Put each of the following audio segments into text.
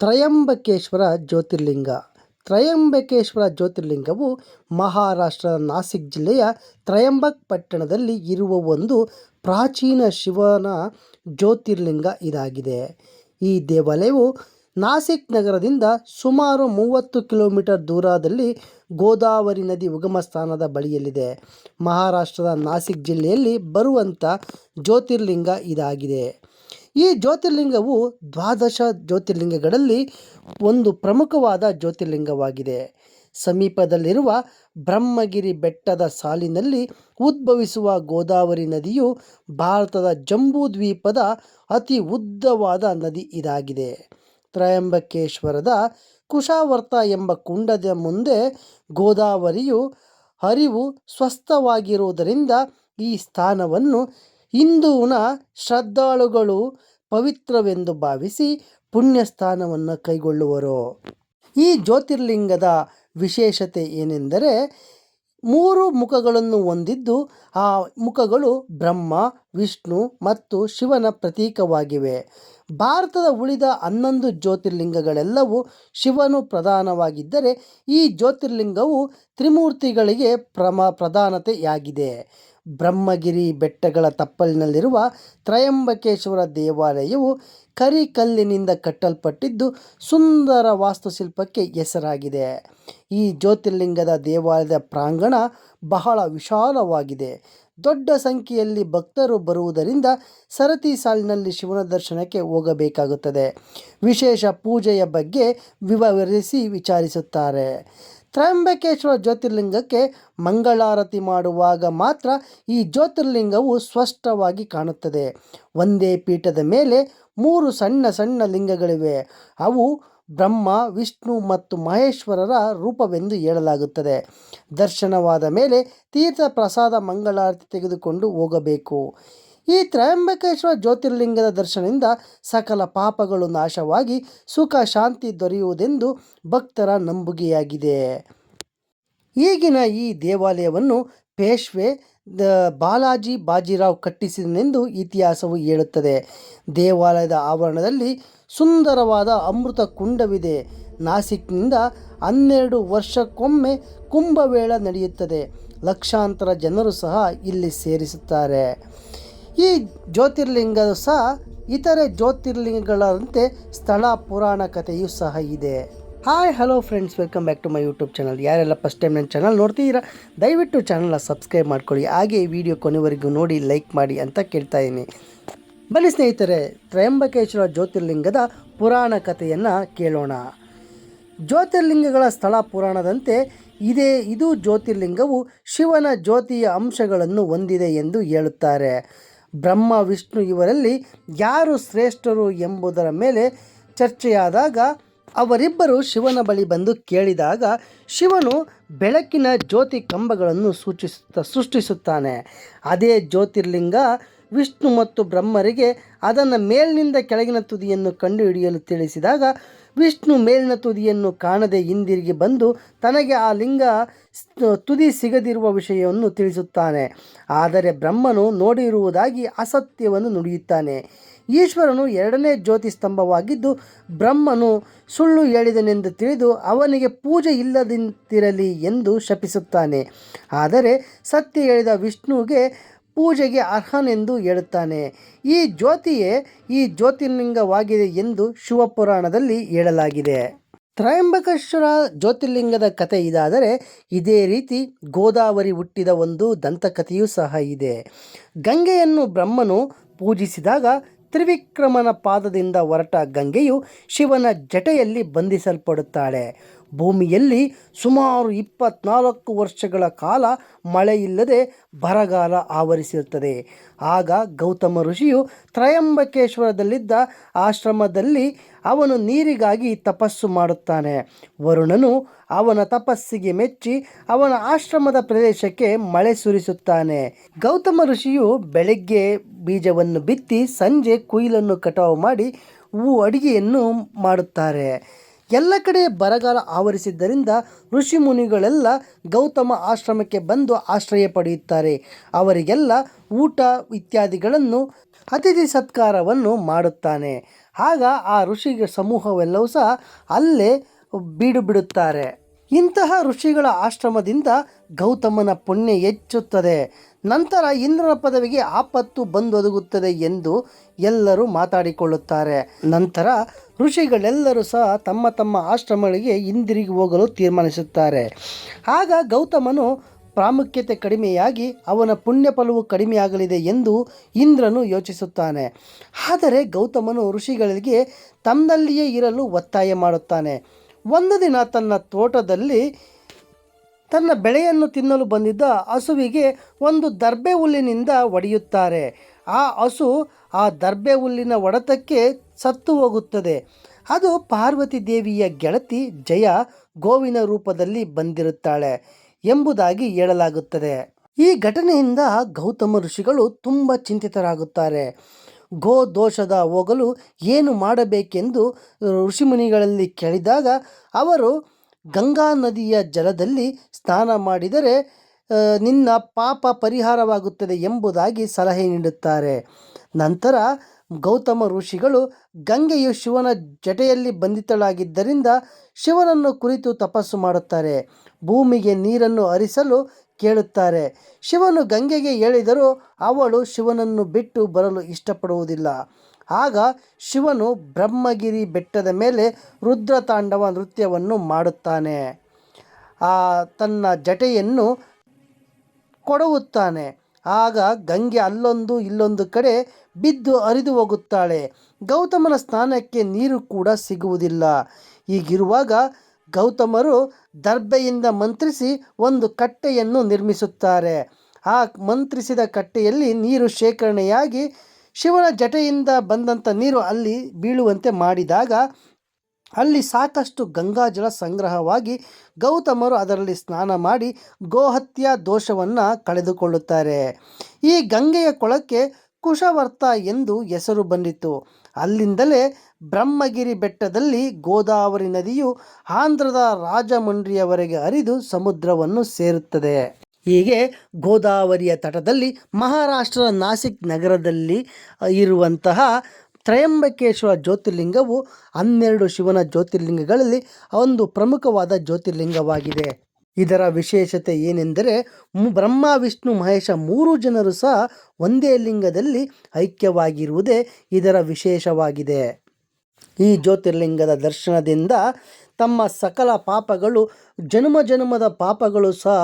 ತ್ರಯಂಬಕೇಶ್ವರ ಜ್ಯೋತಿರ್ಲಿಂಗ. ತ್ರಯಂಬಕೇಶ್ವರ ಜ್ಯೋತಿರ್ಲಿಂಗವು ಮಹಾರಾಷ್ಟ್ರದ ನಾಸಿಕ್ ಜಿಲ್ಲೆಯ ತ್ರಯಂಬಕ್ ಪಟ್ಟಣದಲ್ಲಿ ಇರುವ ಒಂದು ಪ್ರಾಚೀನ ಶಿವನ ಜ್ಯೋತಿರ್ಲಿಂಗ ಇದಾಗಿದೆ. ಈ ದೇವಾಲಯವು ನಾಸಿಕ್ ನಗರದಿಂದ ಸುಮಾರು ಮೂವತ್ತು ಕಿಲೋಮೀಟರ್ ದೂರದಲ್ಲಿ ಗೋದಾವರಿ ನದಿ ಉಗಮ ಸ್ಥಾನದ ಬಳಿಯಲ್ಲಿದೆ. ಮಹಾರಾಷ್ಟ್ರದ ನಾಸಿಕ್ ಜಿಲ್ಲೆಯಲ್ಲಿ ಬರುವಂಥ ಜ್ಯೋತಿರ್ಲಿಂಗ ಇದಾಗಿದೆ. ಈ ಜ್ಯೋತಿರ್ಲಿಂಗವು ದ್ವಾದಶ ಜ್ಯೋತಿರ್ಲಿಂಗಗಳಲ್ಲಿ ಒಂದು ಪ್ರಮುಖವಾದ ಜ್ಯೋತಿರ್ಲಿಂಗವಾಗಿದೆ. ಸಮೀಪದಲ್ಲಿರುವ ಬ್ರಹ್ಮಗಿರಿ ಬೆಟ್ಟದ ಸಾಲಿನಲ್ಲಿ ಉದ್ಭವಿಸುವ ಗೋದಾವರಿ ನದಿಯು ಭಾರತದ ಜಂಬೂ ದ್ವೀಪದ ಅತಿ ಉದ್ದವಾದ ನದಿ ಇದಾಗಿದೆ. ತ್ರಯಂಬಕೇಶ್ವರದ ಕುಶಾವರ್ತ ಎಂಬ ಕುಂಡದ ಮುಂದೆ ಗೋದಾವರಿಯು ಹರಿವು ಸ್ವಸ್ಥವಾಗಿರುವುದರಿಂದ ಈ ಸ್ಥಾನವನ್ನು ಹಿಂದೂನ ಶ್ರದ್ಧಾಳುಗಳು ಪವಿತ್ರವೆಂದು ಭಾವಿಸಿ ಪುಣ್ಯ ಸ್ಥಾನವನ್ನು ಕೈಗೊಳ್ಳುವರು. ಈ ಜ್ಯೋತಿರ್ಲಿಂಗದ ವಿಶೇಷತೆ ಏನೆಂದರೆ, ಮೂರು ಮುಖಗಳನ್ನು ಹೊಂದಿದ್ದು ಆ ಮುಖಗಳು ಬ್ರಹ್ಮ, ವಿಷ್ಣು ಮತ್ತು ಶಿವನ ಪ್ರತೀಕವಾಗಿವೆ. ಭಾರತದ ಉಳಿದ ಹನ್ನೊಂದು ಜ್ಯೋತಿರ್ಲಿಂಗಗಳೆಲ್ಲವೂ ಶಿವನು ಪ್ರಧಾನವಾಗಿದ್ದರೆ ಈ ಜ್ಯೋತಿರ್ಲಿಂಗವು ತ್ರಿಮೂರ್ತಿಗಳಿಗೆ ಪ್ರಮ ಪ್ರಧಾನತೆಯಾಗಿದೆ. ಬ್ರಹ್ಮಗಿರಿ ಬೆಟ್ಟಗಳ ತಪ್ಪಲಿನಲ್ಲಿರುವ ತ್ರಯಂಬಕೇಶ್ವರ ದೇವಾಲಯವು ಕರಿಕಲ್ಲಿನಿಂದ ಕಟ್ಟಲ್ಪಟ್ಟಿದ್ದು ಸುಂದರ ವಾಸ್ತುಶಿಲ್ಪಕ್ಕೆ ಹೆಸರಾಗಿದೆ. ಈ ಜ್ಯೋತಿರ್ಲಿಂಗದ ದೇವಾಲಯದ ಪ್ರಾಂಗಣ ಬಹಳ ವಿಶಾಲವಾಗಿದೆ. ದೊಡ್ಡ ಸಂಖ್ಯೆಯಲ್ಲಿ ಭಕ್ತರು ಬರುವುದರಿಂದ ಸರತಿ ಸಾಲಿನಲ್ಲಿ ಶಿವನ ದರ್ಶನಕ್ಕೆ ಹೋಗಬೇಕಾಗುತ್ತದೆ. ವಿಶೇಷ ಪೂಜೆಯ ಬಗ್ಗೆ ವಿವರಿಸಿ ವಿಚಾರಿಸುತ್ತಾರೆ. ತ್ರಯಂಬಕೇಶ್ವರ ಜ್ಯೋತಿರ್ಲಿಂಗಕ್ಕೆ ಮಂಗಳಾರತಿ ಮಾಡುವಾಗ ಮಾತ್ರ ಈ ಜ್ಯೋತಿರ್ಲಿಂಗವು ಸ್ಪಷ್ಟವಾಗಿ ಕಾಣುತ್ತದೆ. ಒಂದೇ ಪೀಠದ ಮೇಲೆ ಮೂರು ಸಣ್ಣ ಸಣ್ಣ ಲಿಂಗಗಳಿವೆ. ಅವು ಬ್ರಹ್ಮ, ವಿಷ್ಣು ಮತ್ತು ಮಹೇಶ್ವರರ ರೂಪವೆಂದು ಹೇಳಲಾಗುತ್ತದೆ. ದರ್ಶನವಾದ ಮೇಲೆ ತೀರ್ಥ ಪ್ರಸಾದ ಮಂಗಳಾರತಿ ತೆಗೆದುಕೊಂಡು ಹೋಗಬೇಕು. ಈ ತ್ರಯಂಬಕೇಶ್ವರ ಜ್ಯೋತಿರ್ಲಿಂಗದ ದರ್ಶನದಿಂದ ಸಕಲ ಪಾಪಗಳು ನಾಶವಾಗಿ ಸುಖ ಶಾಂತಿ ದೊರೆಯುವುದೆಂದು ಭಕ್ತರ ನಂಬುಗೆಯಾಗಿದೆ. ಈಗಿನ ಈ ದೇವಾಲಯವನ್ನು ಪೇಶ್ವೆ ಬಾಲಾಜಿ ಬಾಜಿರಾವ್ ಕಟ್ಟಿಸಿದನೆಂದು ಇತಿಹಾಸವು ಹೇಳುತ್ತದೆ. ದೇವಾಲಯದ ಆವರಣದಲ್ಲಿ ಸುಂದರವಾದ ಅಮೃತ ಕುಂಡವಿದೆ. ನಾಸಿಕ್ನಿಂದ ಹನ್ನೆರಡು ವರ್ಷಕ್ಕೊಮ್ಮೆ ಕುಂಭಮೇಳ ನಡೆಯುತ್ತದೆ. ಲಕ್ಷಾಂತರ ಜನರು ಸಹ ಇಲ್ಲಿ ಸೇರಿಸುತ್ತಾರೆ. ಈ ಜ್ಯೋತಿರ್ಲಿಂಗ ಸಹ ಇತರೆ ಜ್ಯೋತಿರ್ಲಿಂಗಗಳಂತೆ ಸ್ಥಳ ಪುರಾಣ ಕಥೆಯೂ ಸಹ ಇದೆ. Hi, hello friends, welcome back to my YouTube channel. ಯಾರೆಲ್ಲ ಫಸ್ಟ್ ಟೈಮ್ ನನ್ನ ಚಾನಲ್ ನೋಡ್ತಿದ್ದೀರಾ, ದಯವಿಟ್ಟು ಚಾನಲ್ನ ಸಬ್ಸ್ಕ್ರೈಬ್ ಮಾಡ್ಕೊಳ್ಳಿ. ಹಾಗೆ ಈ ವಿಡಿಯೋ ಕೊನೆವರೆಗೂ ನೋಡಿ, ಲೈಕ್ ಮಾಡಿ ಅಂತ ಕೇಳ್ತಾ ಇದ್ದೀನಿ. ಬನ್ನಿ ಸ್ನೇಹಿತರೆ, ತ್ರಯಂಬಕೇಶ್ವರ ಜ್ಯೋತಿರ್ಲಿಂಗದ ಪುರಾಣ ಕಥೆಯನ್ನು ಕೇಳೋಣ. ಜ್ಯೋತಿರ್ಲಿಂಗಗಳ ಸ್ಥಳ ಪುರಾಣದಂತೆ ಇದೇ ಇದು ಜ್ಯೋತಿರ್ಲಿಂಗವು ಶಿವನ ಜ್ಯೋತಿಯ ಅಂಶಗಳನ್ನು ಹೊಂದಿದೆ ಎಂದು ಹೇಳುತ್ತಾರೆ. ಬ್ರಹ್ಮ, ವಿಷ್ಣು ಇವರಲ್ಲಿ ಯಾರು ಶ್ರೇಷ್ಠರು ಎಂಬುದರ ಮೇಲೆ ಚರ್ಚೆಯಾದಾಗ ಅವರಿಬ್ಬರು ಶಿವನ ಬಳಿ ಬಂದು ಕೇಳಿದಾಗ ಶಿವನು ಬೆಳಕಿನ ಜ್ಯೋತಿ ಕಂಬಗಳನ್ನು ಸೂಚಿಸುತ್ತ ಸೃಷ್ಟಿಸುತ್ತಾನೆ. ಅದೇ ಜ್ಯೋತಿರ್ಲಿಂಗ ವಿಷ್ಣು ಮತ್ತು ಬ್ರಹ್ಮರಿಗೆ ಅದನ್ನು ಮೇಲಿನಿಂದ ಕೆಳಗಿನ ತುದಿಯನ್ನು ಕಂಡುಹಿಡಿಯಲು ತಿಳಿಸಿದಾಗ, ವಿಷ್ಣು ಮೇಲಿನ ತುದಿಯನ್ನು ಕಾಣದೆ ಹಿಂದಿರುಗಿ ಬಂದು ತನಗೆ ಆ ಲಿಂಗ ತುದಿ ಸಿಗದಿರುವ ವಿಷಯವನ್ನು ತಿಳಿಸುತ್ತಾನೆ. ಆದರೆ ಬ್ರಹ್ಮನು ನೋಡಿರುವುದಾಗಿ ಅಸತ್ಯವನ್ನು ನುಡಿಯುತ್ತಾನೆ. ಈಶ್ವರನು ಎರಡನೇ ಜ್ಯೋತಿ ಸ್ತಂಭವಾಗಿದ್ದು ಬ್ರಹ್ಮನು ಸುಳ್ಳು ಹೇಳಿದನೆಂದು ತಿಳಿದು ಅವನಿಗೆ ಪೂಜೆ ಇಲ್ಲದಂತಿರಲಿ ಎಂದು ಶಪಿಸುತ್ತಾನೆ. ಆದರೆ ಸತ್ಯ ಹೇಳಿದ ವಿಷ್ಣುವಿಗೆ ಪೂಜೆಗೆ ಅರ್ಹನೆಂದು ಹೇಳುತ್ತಾನೆ. ಈ ಜ್ಯೋತಿಯೇ ಈ ಜ್ಯೋತಿರ್ಲಿಂಗವಾಗಿದೆ ಎಂದು ಶಿವಪುರಾಣದಲ್ಲಿ ಹೇಳಲಾಗಿದೆ. ತ್ರಯಂಬಕೇಶ್ವರ ಜ್ಯೋತಿರ್ಲಿಂಗದ ಕಥೆ ಇದಾದರೆ ಇದೇ ರೀತಿ ಗೋದಾವರಿ ಹುಟ್ಟಿದ ಒಂದು ದಂತಕಥೆಯೂ ಸಹ ಇದೆ. ಗಂಗೆಯನ್ನು ಬ್ರಹ್ಮನು ಪೂಜಿಸಿದಾಗ ತ್ರಿವಿಕ್ರಮನ ಪಾದದಿಂದ ಹೊರಟ ಗಂಗೆಯು ಶಿವನ ಜಟೆಯಲ್ಲಿ ಬಂಧಿಸಲ್ಪಡುತ್ತಾಳೆ. ಭೂಮಿಯಲ್ಲಿ ಸುಮಾರು ಇಪ್ಪತ್ನಾಲ್ಕು ವರ್ಷಗಳ ಕಾಲ ಮಳೆಯಿಲ್ಲದೆ ಬರಗಾಲ ಆವರಿಸಿರುತ್ತದೆ. ಆಗ ಗೌತಮ ಋಷಿಯು ತ್ರಯಂಬಕೇಶ್ವರದಲ್ಲಿದ್ದ ಆಶ್ರಮದಲ್ಲಿ ಅವನು ನೀರಿಗಾಗಿ ತಪಸ್ಸು ಮಾಡುತ್ತಾನೆ. ವರುಣನು ಅವನ ತಪಸ್ಸಿಗೆ ಮೆಚ್ಚಿ ಅವನ ಆಶ್ರಮದ ಪ್ರದೇಶಕ್ಕೆ ಮಳೆ ಸುರಿಸುತ್ತಾನೆ. ಗೌತಮ ಋಷಿಯು ಬೆಳಗ್ಗೆ ಬೀಜವನ್ನು ಬಿತ್ತಿ ಸಂಜೆ ಕುಯಿಲನ್ನು ಕಟಾವು ಮಾಡಿ ಹೂ ಅಡಿಗೆಯನ್ನು ಮಾಡುತ್ತಾರೆ. ಎಲ್ಲ ಕಡೆ ಬರಗಾಲ ಆವರಿಸಿದ್ದರಿಂದ ಋಷಿ ಮುನಿಗಳೆಲ್ಲ ಗೌತಮ ಆಶ್ರಮಕ್ಕೆ ಬಂದು ಆಶ್ರಯ ಪಡೆಯುತ್ತಾರೆ. ಅವರಿಗೆಲ್ಲ ಊಟ ಇತ್ಯಾದಿಗಳನ್ನು ಅತಿಥಿ ಸತ್ಕಾರವನ್ನು ಮಾಡುತ್ತಾನೆ. ಆಗ ಆ ಋಷಿಗೆ ಸಮೂಹವೆಲ್ಲವೂ ಸಹ ಅಲ್ಲೇ ಬೀಡು ಬಿಡುತ್ತಾರೆ ಇಂತಹ ಋಷಿಗಳ ಆಶ್ರಮದಿಂದ ಗೌತಮನ ಪುಣ್ಯ ಹೆಚ್ಚುತ್ತದೆ. ನಂತರ ಇಂದ್ರನ ಪದವಿಗೆ ಆಪತ್ತು ಬಂದೊದಗುತ್ತದೆ ಎಂದು ಎಲ್ಲರೂ ಮಾತಾಡಿಕೊಳ್ಳುತ್ತಾರೆ. ನಂತರ ಋಷಿಗಳೆಲ್ಲರೂ ಸಹ ತಮ್ಮ ತಮ್ಮ ಆಶ್ರಮಗಳಿಗೆ ಹಿಂದಿರುಗಿ ಹೋಗಲು ತೀರ್ಮಾನಿಸುತ್ತಾರೆ. ಆಗ ಗೌತಮನು ಪ್ರಾಮುಖ್ಯತೆ ಕಡಿಮೆಯಾಗಿ ಅವನ ಪುಣ್ಯ ಫಲವು ಕಡಿಮೆಯಾಗಲಿದೆ ಎಂದು ಇಂದ್ರನು ಯೋಚಿಸುತ್ತಾನೆ. ಆದರೆ ಗೌತಮನು ಋಷಿಗಳಿಗೆ ತಮ್ಮಲ್ಲಿಯೇ ಇರಲು ಒತ್ತಾಯ ಮಾಡುತ್ತಾನೆ. ಒಂದು ದಿನ ತನ್ನ ತೋಟದಲ್ಲಿ ತನ್ನ ಬೆಳೆಯನ್ನು ತಿನ್ನಲು ಬಂದಿದ್ದ ಹಸುವಿಗೆ ಒಂದು ದರ್ಬೆ ಹುಲ್ಲಿನಿಂದ ಒಡೆಯುತ್ತಾರೆ. ಆ ಹಸು ಆ ದರ್ಬೆ ಹುಲ್ಲಿನ ಒಡೆತಕ್ಕೆ ಸತ್ತು ಹೋಗುತ್ತದೆ. ಅದು ಪಾರ್ವತಿ ದೇವಿಯ ಗೆಳತಿ ಜಯ ಗೋವಿನ ರೂಪದಲ್ಲಿ ಬಂದಿರುತ್ತಾಳೆ ಎಂಬುದಾಗಿ ಹೇಳಲಾಗುತ್ತದೆ. ಈ ಘಟನೆಯಿಂದ ಗೌತಮ ಋಷಿಗಳು ತುಂಬ ಚಿಂತಿತರಾಗುತ್ತಾರೆ. ಗೋ ದೋಷದ ಹೋಗಲು ಏನು ಮಾಡಬೇಕೆಂದು ಋಷಿಮುನಿಗಳಲ್ಲಿ ಕೇಳಿದಾಗ ಅವರು ಗಂಗಾ ನದಿಯ ಜಲದಲ್ಲಿ ಸ್ನಾನ ಮಾಡಿದರೆ ನಿನ್ನ ಪಾಪ ಪರಿಹಾರವಾಗುತ್ತದೆ ಎಂಬುದಾಗಿ ಸಲಹೆ ನೀಡುತ್ತಾರೆ. ನಂತರ ಗೌತಮ ಋಷಿಗಳು ಗಂಗೆಯು ಶಿವನ ಜಟೆಯಲ್ಲಿ ಬಂಧಿತಳಾಗಿದ್ದರಿಂದ ಶಿವನನ್ನು ಕುರಿತು ತಪಸ್ಸು ಮಾಡುತ್ತಾರೆ. ಭೂಮಿಗೆ ನೀರನ್ನು ಹರಿಸಲು ಕೇಳುತ್ತಾರೆ. ಶಿವನು ಗಂಗೆಗೆ ಹೇಳಿದರೂ ಅವಳು ಶಿವನನ್ನು ಬಿಟ್ಟು ಬರಲು ಇಷ್ಟಪಡುವುದಿಲ್ಲ. ಆಗ ಶಿವನು ಬ್ರಹ್ಮಗಿರಿ ಬೆಟ್ಟದ ಮೇಲೆ ರುದ್ರತಾಂಡವ ನೃತ್ಯವನ್ನು ಮಾಡುತ್ತಾನೆ. ಆ ತನ್ನ ಜಟೆಯನ್ನು ಕೊಡವುತ್ತಾನೆ ಆಗ ಗಂಗೆ ಅಲ್ಲೊಂದು ಇಲ್ಲೊಂದು ಕಡೆ ಬಿದ್ದು ಹರಿದು ಹೋಗುತ್ತಾಳೆ. ಗೌತಮನ ಸ್ನಾನಕ್ಕೆ ನೀರು ಕೂಡ ಸಿಗುವುದಿಲ್ಲ. ಹೀಗಿರುವಾಗ ಗೌತಮರು ದರ್ಬೆಯಿಂದ ಮಂತ್ರಿಸಿ ಒಂದು ಕಟ್ಟೆಯನ್ನು ನಿರ್ಮಿಸುತ್ತಾರೆ. ಆ ಮಂತ್ರಿಸಿದ ಕಟ್ಟೆಯಲ್ಲಿ ನೀರು ಶೇಖರಣೆಯಾಗಿ ಶಿವನ ಜಟೆಯಿಂದ ಬಂದಂಥ ನೀರು ಅಲ್ಲಿ ಬೀಳುವಂತೆ ಮಾಡಿದಾಗ ಅಲ್ಲಿ ಸಾಕಷ್ಟು ಗಂಗಾಜಲ ಸಂಗ್ರಹವಾಗಿ ಗೌತಮರು ಅದರಲ್ಲಿ ಸ್ನಾನ ಮಾಡಿ ಗೋಹತ್ಯ ದೋಷವನ್ನು ಕಳೆದುಕೊಳ್ಳುತ್ತಾರೆ. ಈ ಗಂಗೆಯ ಕೊಳಕ್ಕೆ ಕುಶವರ್ತ ಎಂದು ಹೆಸರು ಬಂದಿತು ಅಲ್ಲಿಂದಲೇ ಬ್ರಹ್ಮಗಿರಿ ಬೆಟ್ಟದಲ್ಲಿ ಗೋದಾವರಿ ನದಿಯು ಆಂಧ್ರದ ರಾಜಮಂಡ್ರಿಯವರೆಗೆ ಹರಿದು ಸಮುದ್ರವನ್ನು ಸೇರುತ್ತದೆ. ಹೀಗೆ ಗೋದಾವರಿಯ ತಟದಲ್ಲಿ ಮಹಾರಾಷ್ಟ್ರದ ನಾಸಿಕ್ ನಗರದಲ್ಲಿ ಇರುವಂತಹ ತ್ರಯಂಬಕೇಶ್ವರ ಜ್ಯೋತಿರ್ಲಿಂಗವು ಹನ್ನೆರಡು ಶಿವನ ಜ್ಯೋತಿರ್ಲಿಂಗಗಳಲ್ಲಿ ಒಂದು ಪ್ರಮುಖವಾದ ಜ್ಯೋತಿರ್ಲಿಂಗವಾಗಿದೆ. ಇದರ ವಿಶೇಷತೆ ಏನೆಂದರೆ ಬ್ರಹ್ಮ, ವಿಷ್ಣು, ಮಹೇಶ ಮೂರು ಜನರು ಸಹ ಒಂದೇ ಲಿಂಗದಲ್ಲಿ ಐಕ್ಯವಾಗಿರುವುದೇ ಇದರ ವಿಶೇಷವಾಗಿದೆ. ಈ ಜ್ಯೋತಿರ್ಲಿಂಗದ ದರ್ಶನದಿಂದ ತಮ್ಮ ಸಕಲ ಪಾಪಗಳು, ಜನ್ಮ ಜನ್ಮದ ಪಾಪಗಳು ಸಹ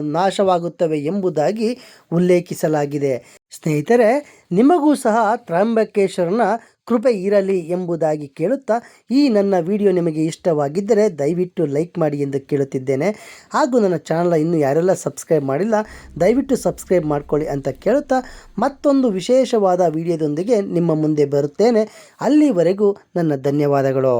ನಾಶವಾಗುತ್ತವೆ ಎಂಬುದಾಗಿ ಉಲ್ಲೇಖಿಸಲಾಗಿದೆ. ಸ್ನೇಹಿತರೆ, ನಿಮಗೂ ಸಹ ತ್ರ್ಯಂಬಕೇಶ್ವರನ ಕೃಪೆ ಇರಲಿ ಎಂಬುದಾಗಿ ಕೇಳುತ್ತಾ ಈ ನನ್ನ ವಿಡಿಯೋ ನಿಮಗೆ ಇಷ್ಟವಾಗಿದ್ದರೆ ದಯವಿಟ್ಟು ಲೈಕ್ ಮಾಡಿ ಎಂದು ಕೇಳುತ್ತಿದ್ದೇನೆ. ಹಾಗೂ ನನ್ನ ಚಾನಲ್ ಇನ್ನೂ ಯಾರೆಲ್ಲ ಸಬ್ಸ್ಕ್ರೈಬ್ ಮಾಡಿಲ್ಲ, ದಯವಿಟ್ಟು ಸಬ್ಸ್ಕ್ರೈಬ್ ಮಾಡಿಕೊಳ್ಳಿ ಅಂತ ಕೇಳುತ್ತಾ ಮತ್ತೊಂದು ವಿಶೇಷವಾದ ವಿಡಿಯೋದೊಂದಿಗೆ ನಿಮ್ಮ ಮುಂದೆ ಬರುತ್ತೇನೆ. ಅಲ್ಲಿವರೆಗೂ ನನ್ನ ಧನ್ಯವಾದಗಳು.